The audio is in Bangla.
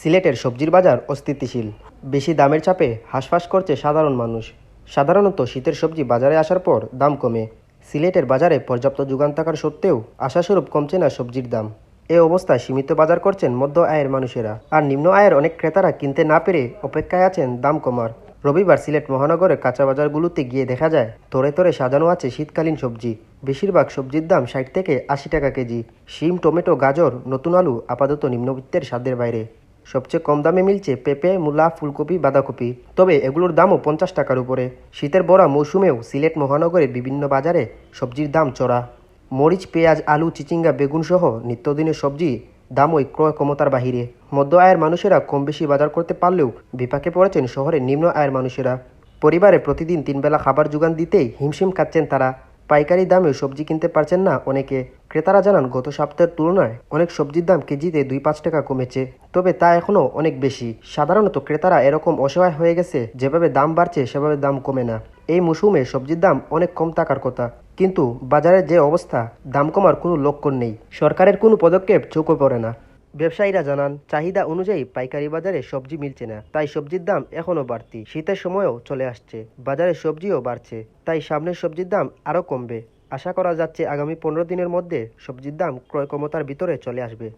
সিলেটের সবজির বাজার অস্থিতিশীল। বেশি দামের চাপে হাঁসফাঁস করছে সাধারণ মানুষ। সাধারণত শীতের সবজি বাজারে আসার পর দাম কমে। সিলেটের বাজারে পর্যাপ্ত যোগান থাকার সত্ত্বেও আশাস্বরূপ কমছে না সবজির দাম। এ অবস্থায় সীমিত বাজার করছেন মধ্য আয়ের মানুষেরা। আর নিম্ন আয়ের অনেক ক্রেতারা কিনতে না পেরে অপেক্ষায় আছেন দাম কমার। রবিবার সিলেট মহানগরের কাঁচা বাজারগুলোতে গিয়ে দেখা যায় তরে তরে সাজানো আছে শীতকালীন সবজি। বেশিরভাগ সবজির দাম ষাট থেকে আশি টাকা কেজি। শিম, টমেটো, গাজর, নতুন আলু আপাতত নিম্নবিত্তের স্বাদের বাইরে। সবচেয়ে কম দামে মিলছে পেঁপে, মূলা, ফুলকপি, বাঁধাকপি। তবে এগুলোর দামও পঞ্চাশ টাকার উপরে। শীতের বড়া মৌসুমেও সিলেট মহানগরে বিভিন্ন বাজারে সবজির দাম চড়া। মরিচ, পেঁয়াজ, আলু, চিচিঙ্গা, বেগুন সহ নিত্যদিনের সবজি দাম ওই ক্রয় ক্ষমতার বাহিরে। মধ্য আয়ের মানুষেরা কম বেশি বাজার করতে পারলেও বিপাকে পড়েছেন শহরের নিম্ন আয়ের মানুষেরা। পরিবারে প্রতিদিন তিনবেলা খাবার যোগান দিতেই হিমশিম খাচ্ছেন তারা। পাইকারি দামেও সবজি কিনতে পারছেন না অনেকে। ক্রেতারা জানান, গত সপ্তাহের তুলনায় অনেক সবজির দাম কেজিতে দুই পাঁচ টাকা কমেছে, তবে তা এখনও অনেক বেশি। সাধারণত ক্রেতারা এরকম অসহায় হয়ে গেছে, যেভাবে দাম বাড়ছে, সেভাবে দাম কমে না। এই মৌসুমে সবজির দাম অনেক কম থাকার কথা, কিন্তু বাজারের যে অবস্থা, দাম কমার কোনো লক্ষণ নেই। সরকারের কোনো পদক্ষেপ চোখে পড়ে না। ব্যবসায়ীরা জানান, চাহিদা অনুযায়ী পাইকারি বাজারে সবজি মিলছে না, তাই সবজির দাম এখনও বাড়তি। শীতের সময়ও চলে আসছে, বাজারে সবজিও বাড়ছে, তাই সামনের সবজির দাম আরও কমবে। আশা করা যাচ্ছে আগামী পনেরো দিনের মধ্যে সবজির দাম ক্রয় ক্ষমতার ভিতরে চলে আসবে।